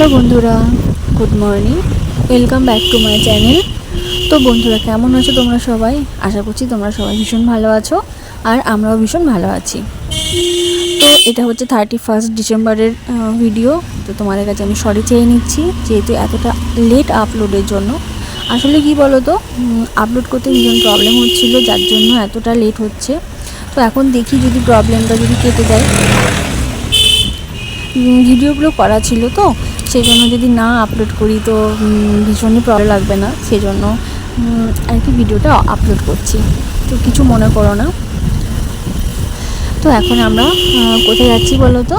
Hello বন্ধুরা good morning welcome back to my channel তো বন্ধুরা, কেমন আছো তোমরা সবাই? আশা করছি তোমরা সবাই ভীষণ ভালো আছো, আর আমরাও ভীষণ ভালো আছি। তো এটা হচ্ছে থার্টি ফার্স্ট ডিসেম্বরের ভিডিও তো তোমাদের কাছে আমি সরি চেয়ে নিচ্ছি, যেহেতু এতটা লেট আপলোডের জন্য। আসলে কি বলো তো আপলোড করতে ভীষণ প্রবলেম হচ্ছিল, যার জন্য এতটা লেট হচ্ছে। তো এখন দেখি যদি প্রবলেমটা যদি কেটে যায়। ভিডিওগুলো করা ছিল তো সেই জন্য যদি না আপলোড করি তো ভীষণই প্রবলেম লাগবে না। সেই জন্য আর কি ভিডিওটা আপলোড করছি। তো কিছু মনে করো না। তো এখন আমরা কোথায় যাচ্ছি বলো তো?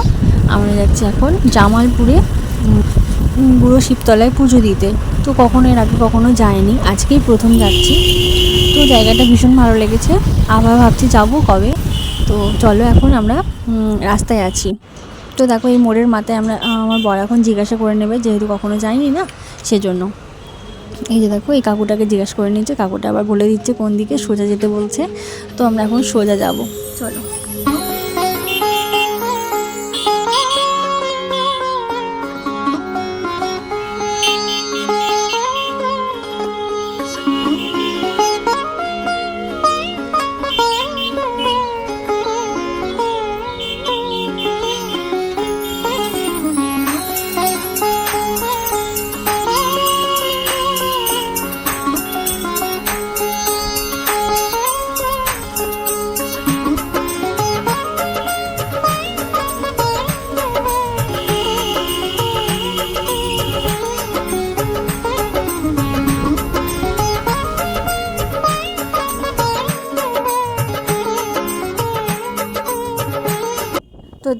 আমরা যাচ্ছি এখন জামালপুরে বুড়ো শিবতলায় পুজো দিতে। তো কখনো এর আগে কখনো যায়নি আজকেই প্রথম যাচ্ছি। তো জায়গাটা ভীষণ ভালো লেগেছে। আবার ভাবছি যাব কবে। তো চলো এখন আমরা রাস্তায় আছি। তো দেখো এই মোড়ের মাথায় আমরা আমার বর এখন জিজ্ঞাসা করে নেবে, যেহেতু কখনো যাইনি না, সেজন্য। এই যে দেখো, এই কাকুটাকে জিজ্ঞাসা করে নিচ্ছে, কাকুটা আবার বলে দিচ্ছে কোন দিকে, সোজা যেতে বলছে। তো আমরা এখন সোজা যাব, চলো।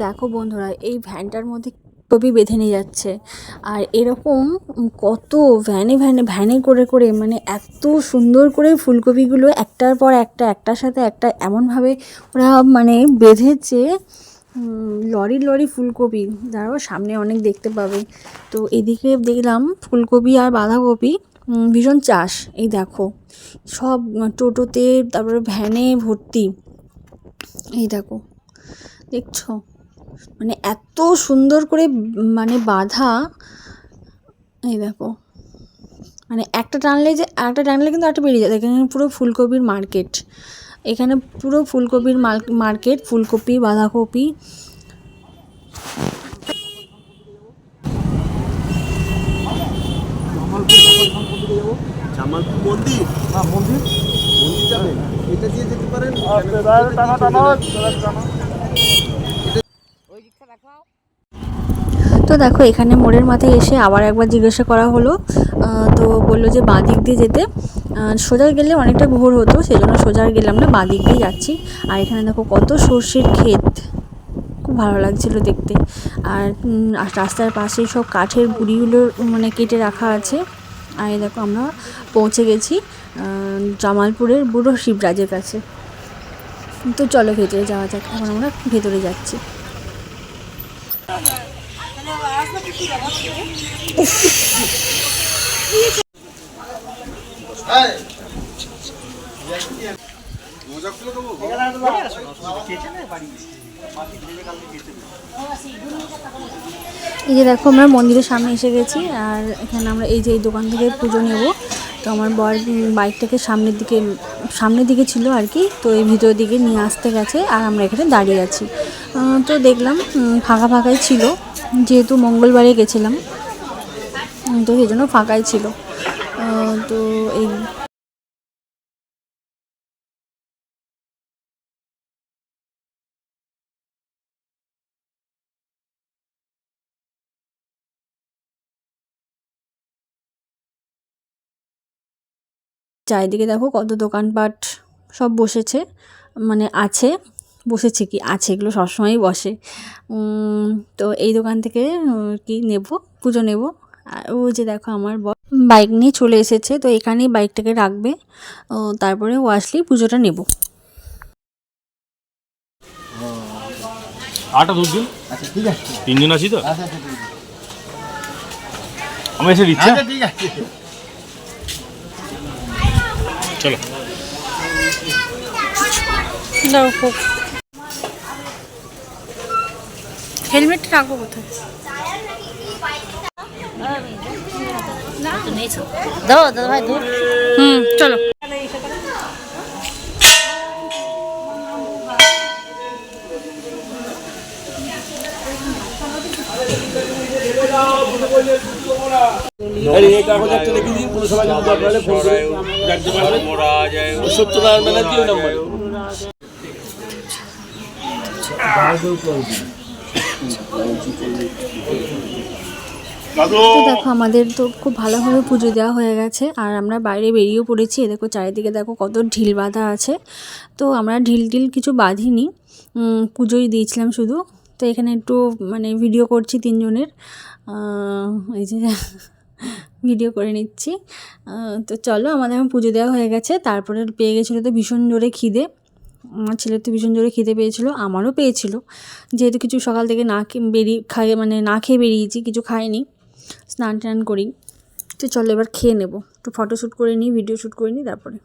দেখো বন্ধুরা, এই ভ্যানটার মধ্যে কবি বেঁধে নিয়ে যাচ্ছে। আর এরকম কত ভ্যানে ভ্যানে ভ্যানে করে করে মানে এত সুন্দর করে ফুলকপিগুলো একটার পর একটা, একটার সাথে একটা এমনভাবে ওরা মানে বেঁধেছে লরি লরি ফুলকপি। দাঁড়াও, সামনে অনেক দেখতে পাবে। তো এদিকে দেখলাম ফুলকপি আর বাঁধাকপি ভীষণ চাষ। এই দেখো, সব টোটোতে, তারপরে ভ্যানে ভর্তি। এই দেখো, দেখছ? মানে এত সুন্দর করে মানে বাঁধা এই দেখো। মানে একটা টানলে যে একটা টানলে কিন্তু একটা বেরিয়ে যায়। এখানে পুরো ফুলকপির মার্কেট এখানে পুরো ফুলকপির মার্কেট ফুলকপি বাঁধাকপি। মন্দির? হ্যাঁ মন্দির। মন্দির যাবেন এটা দিয়ে যেতে পারেন? টাকা। তো দেখো, এখানে মোড়ের মাথায় এসে আবার একবার জিজ্ঞাসা করা হলো। তো বলল যে, বাঁ দিক দিয়ে যেতে। সোজা গেলে অনেকটা ভোর হতো সেই জন্য সোজা গেলাম না, বাঁ দিক দিয়ে যাচ্ছি। আর এখানে দেখো, কত সর্ষের ক্ষেত। খুব ভালো লাগছিল দেখতে। আর রাস্তার পাশে সব কাঠের গুঁড়িগুলো মানে কেটে রাখা আছে। আর দেখো, আমরা পৌঁছে গেছি জামালপুরের বুড়ো শিবরাজের কাছে। তো চলো, ভেতরে যাওয়া যাক। এখন আমরা ভেতরে যাচ্ছি। এই যে দেখো, আমরা মন্দিরের সামনে এসে গেছি, আর এখানে আমরা এই যে এই দোকান থেকে পুজো নেব। তো আমার বর বাইকটাকে সামনের দিকে সামনের দিকে ছিল আর কি, তো এই ভিতরের দিকে নিয়ে আসতে গেছে আর আমরা এখানে দাঁড়িয়ে আছি। তো দেখলাম ফাঁকা ফাঁকাই ছিল, যেহেতু মঙ্গলবারে গেছিলাম তো সেই জন্য ফাঁকাই ছিল। তো এই চারিদিকে দেখো কত দোকানপাট সব বসেছে মানে আছে বসেছে কি? আছে এগুলো সবসময়ই বসে। তো এই দোকান থেকে কি নেব? পুজো নেব। আর ও যে দেখো আমার বাইক নিয়ে চলে এসেছে তো এখানেই বাইকটাকে রাখবে। ও তারপরে ও আসলেই পুজোটা নেব। আটা দুধ দিন। আচ্ছা ঠিক আছে। তিনজন আছি তো? আচ্ছা আচ্ছা, ঠিক আছে। আমি এসে দিচ্ছি? আচ্ছা ঠিক আছে। চলো। দাও খুব। হেলমেট রাখব কোথায়? দাও দাদা ভাই দূর হুম চলো। সত্যনারায়ণ ব্যানার্জি ওই নম্বরে। তো দেখো আমাদের তো খুব ভালোভাবে পুজো দেওয়া হয়ে গেছে আর আমরা বাইরে বেরিয়েও পড়েছি। এ দেখো চারিদিকে দেখো কত ঢিল বাঁধা আছে। তো আমরা ঢিল ঢিল কিছু বাঁধিনি। পুজোই দিয়েছিলাম শুধু। তো এখানে একটু মানে ভিডিও করছি তিনজনের। এই যে ভিডিও করে নিচ্ছি। তো চলো, আমাদের এখন পুজো দেওয়া হয়ে গেছে। তারপরে পেয়ে গেছিল তো ভীষণ জোরে খিদে। আমার ছেলের তো ভীষণ জোরে খিদে পেয়েছিলো, আমারও পেয়েছিলো। যেহেতু কিছু সকাল থেকে না বেরিয়ে খাই মানে না খেয়ে বেরিয়েছি, কিছু খাইনি স্নান টান করি। তো চলো এবার খেয়ে নেব। একটু ফটো শ্যুট করে নিই ভিডিও শ্যুট করে নিই, তারপরে।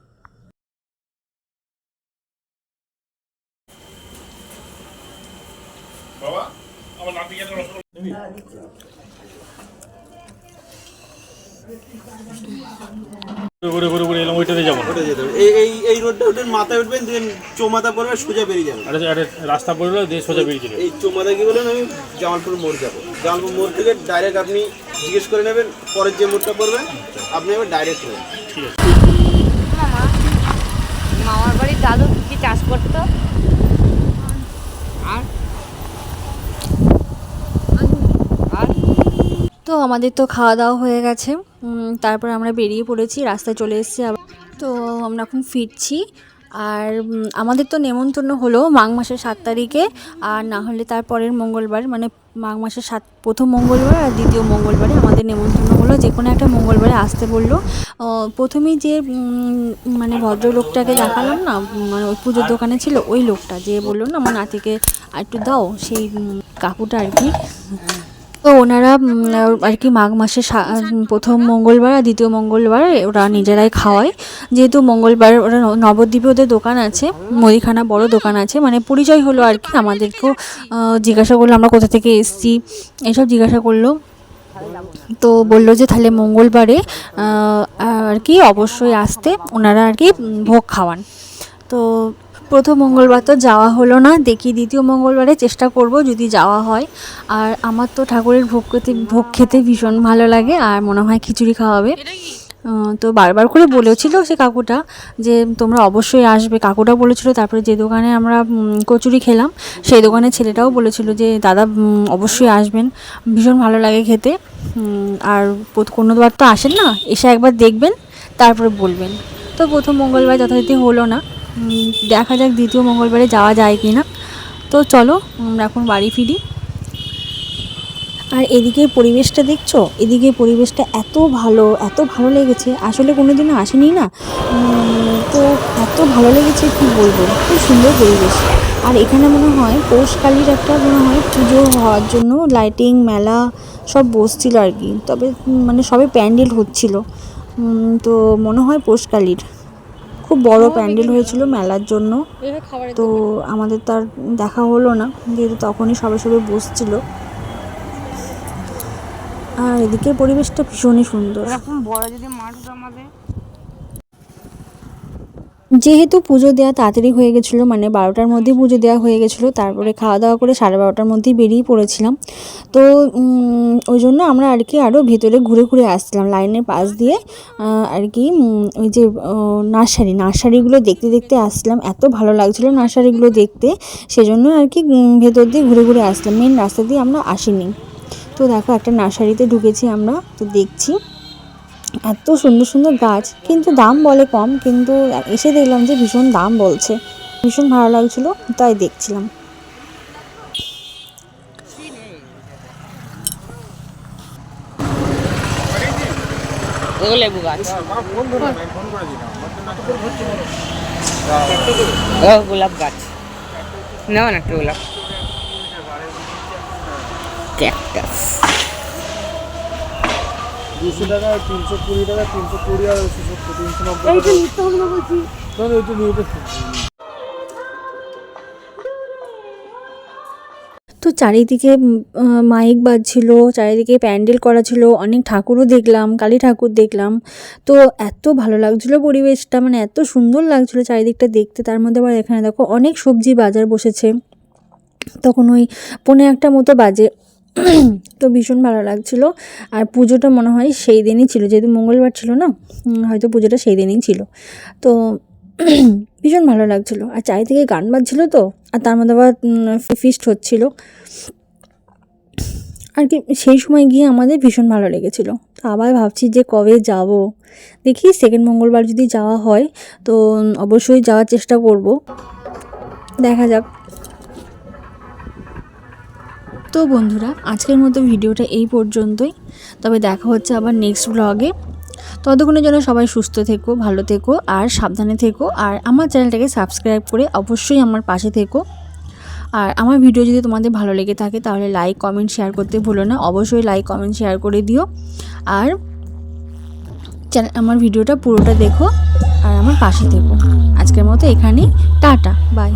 করে করে করে এলাম ওইটাতে যাব। ওটা যেতে হবে। এই এই এই রোডটা উঠবেন মাথায় উঠবেন দেন চৌমাথা পড়বে সোজা বেরিয়ে যাবেন। আরে আরে রাস্তা পড়ল দিয়ে সোজা বেরিয়ে চলে এই চৌমাথা কি বলেন আমি? জামালপুর মোড় যাব। জামালপুর মোড় থেকে ডাইরেক্ট আপনি জিজ্ঞেস করে নেবেন পরের যে মোড়টা পড়বে আপনি এবার ডাইরেক্ট নেবেন মামা মামার বাড়ির দাদু কি চাষ করতো? আর তো আমাদের তো খাওয়া দাওয়া হয়ে গেছে। তারপর আমরা বেরিয়ে পড়েছি, রাস্তায় চলে এসেছি আবার। তো আমরা এখন ফিরছি, আর আমাদের তো নেমন্তন্ন হলো মাঘ মাসের সাত তারিখে, আর না হলে তার পরের মঙ্গলবার মানে মাঘ মাসের সাত, প্রথম মঙ্গলবার আর দ্বিতীয় মঙ্গলবারে আমাদের নেমন্তন্ন হলো। যে কোনো একটা মঙ্গলবারে আসতে বলল। প্রথমেই যে মানে ভদ্রলোকটাকে দেখালাম না মানে ওই পুজোর দোকানে ছিল ওই লোকটা, যে বলল, না, আমার নাতিকে একটু দাও, সেই কাকুটা আর কি। তো ওনারা আর কি মাঘ মাসে প্রথম মঙ্গলবার আর দ্বিতীয় মঙ্গলবার ওরা নিজেরাই খাওয়ায়। যেহেতু মঙ্গলবার ওরা নবদ্বীপে ওদের দোকান আছে, মুদিখানা বড় দোকান আছে মানে পরিচয় হলো আর কি আমাদেরকেও জিজ্ঞাসা করল আমরা কোথা থেকে এসেছি, এসব জিজ্ঞাসা করল। তো বলল যে তাহলে মঙ্গলবারে আর কি অবশ্যই আসতে ওনারা আর কি ভোগ খাওয়ান। তো প্রথম মঙ্গলবার তো যাওয়া হলো না দেখি দ্বিতীয় মঙ্গলবারে চেষ্টা করব যদি যাওয়া হয়। আর আমার তো ঠাকুরের ভোগ খেতে ভোগ খেতে ভীষণ ভালো লাগে আর মনে হয় খিচুড়ি খাওয়াবে। তো বারবার করে বলেছিল সে কাকুটা যে তোমরা অবশ্যই আসবে। কাকুটা বলেছিল তারপরে যে দোকানে আমরা কচুরি খেলাম সেই দোকানের ছেলেটাও বলেছিল যে দাদা অবশ্যই আসবেন। ভীষণ ভালো লাগে খেতে। আর কোনোবার তো আসেন না এসে একবার দেখবেন তারপরে বলবেন। তো প্রথম মঙ্গলবার যথারীতি হলো না। দেখা যাক দ্বিতীয় মঙ্গলবারে যাওয়া যায় কি না। তো চলো, আমরা এখন বাড়ি ফিরি। আর এদিকে পরিবেশটা দেখছ? এদিকে পরিবেশটা এত ভালো এত ভালো লেগেছে। আসলে কোনো দিনও আসেনি না? তো এত ভালো লেগেছে, কি বলব? খুব সুন্দর পরিবেশ। আর এখানে মনে হয় পৌষকালীর একটা মনে হয় পুজো হওয়ার জন্য লাইটিং মেলা সব বসছিল আর কি। তবে মানে সবে প্যান্ডেল হচ্ছিল। তো মনে হয় পৌষকালীর খুব বড় প্যান্ডেল হয়েছিল মেলার জন্য। তো আমাদের তার দেখা হলো না যেহেতু তখনই সবাই সবাই বসছিল। আর এদিকে পরিবেশটা ভীষণই সুন্দর। এরকম বড় যদি মাঠ আমাদের যেহেতু পুজো দেওয়া তাড়াতাড়ি হয়ে গেছিল মানে বারোটার মধ্যেই পুজো দেওয়া হয়ে গেছিল, তারপরে খাওয়া দাওয়া করে সাড়ে বারোটার মধ্যেই বেরিয়ে পড়েছিলাম। তো ওই জন্য আমরা আর কি আরও ভেতরে ঘুরে ঘুরে আসছিলাম লাইনের পাশ দিয়ে আর কি ওই যে নার্সারি। নার্সারিগুলো দেখতে দেখতে আসছিলাম, এত ভালো লাগছিল নার্সারিগুলো দেখতে, সেজন্য আর কি ভেতর দিয়ে ঘুরে ঘুরে আসলাম মেন রাস্তা দিয়ে আমরা আসিনি। তো দেখো একটা নার্সারিতে ঢুকেছি আমরা, তো দেখছি। এত সুন্দর সুন্দর গাছ, কিন্তু দাম বলে কম, কিন্তু এসে দেখলাম যে ভীষণ দাম বলছে। ভীষণ ভালো লাগছিল, তাই দেখছিলাম। লেবু গাছ। গোলাপ গাছ। নাও না গোলাপ। ক্যাকটাস। দুশো টাকা তিনশো কুড়ি টাকা তিনশো কুড়ি আর সত্তর তিনশো নব্বই তো তো চারিদিকে মাইক বাজছিল চারিদিকে প্যান্ডেল করা ছিল অনেক ঠাকুরও দেখলাম কালী ঠাকুর দেখলাম। তো এত ভালো লাগছিল পরিবেশটা মানে এত সুন্দর লাগছিল চারিদিকটা দেখতে তার মধ্যে আবার এখানে দেখো অনেক সবজি বাজার বসেছে। তখন ওই পনেরো একটা মতো বাজে। তো ভীষণ ভালো লাগছিল। আর পুজোটা মনে হয় সেই দিনই ছিল, যেহেতু মঙ্গলবার ছিল না হয়তো পুজোটা সেই দিনই ছিল। তো ভীষণ ভালো লাগছিল। আর চারিদিকে গান বাজছিল তো, আর তার মধ্যে আবার ফিস্ট হচ্ছিল। আর কি, সেই সময় গিয়ে আমাদের ভীষণ ভালো লেগেছিল। আবার ভাবছি যে কবে যাব। দেখি সেকেন্ড মঙ্গলবার যদি যাওয়া হয়, তো অবশ্যই যাওয়ার চেষ্টা করব। দেখা যাক। তো বন্ধুরা, আজকের মতো ভিডিওটা এই পর্যন্তই। তবে দেখা হচ্ছে আবার নেক্সট ব্লগে ততক্ষণের জন্য সবাই সুস্থ থেকো, ভালো থেকো, আর সাবধানে থেকো, আর আমার চ্যানেলটাকে সাবস্ক্রাইব করে অবশ্যই আমার পাশে থেকো। আর আমার ভিডিও যদি তোমাদের ভালো লেগে থাকে, তাহলে লাইক কমেন্ট শেয়ার করতে ভুলো না। অবশ্যই লাইক কমেন্ট শেয়ার করে দিও। আর চ্যানেল আমার ভিডিওটা পুরোটা দেখো, আর আমার পাশে থেকো। আজকের মতো এখানেই। Tata bye